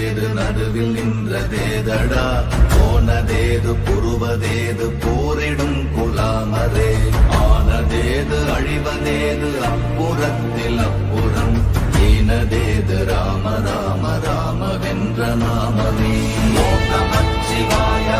நீயதேது நடுவில் நின்றதேதடா? போனதேது புருவதேது போரிடும் குலாமரே. ஆனதேது அழிவதேது அப்புறத்தில் அப்புறம். ஈனதேது ராம ராம ராம வென்ற நாமமே. ஓம் நமச்சிவாய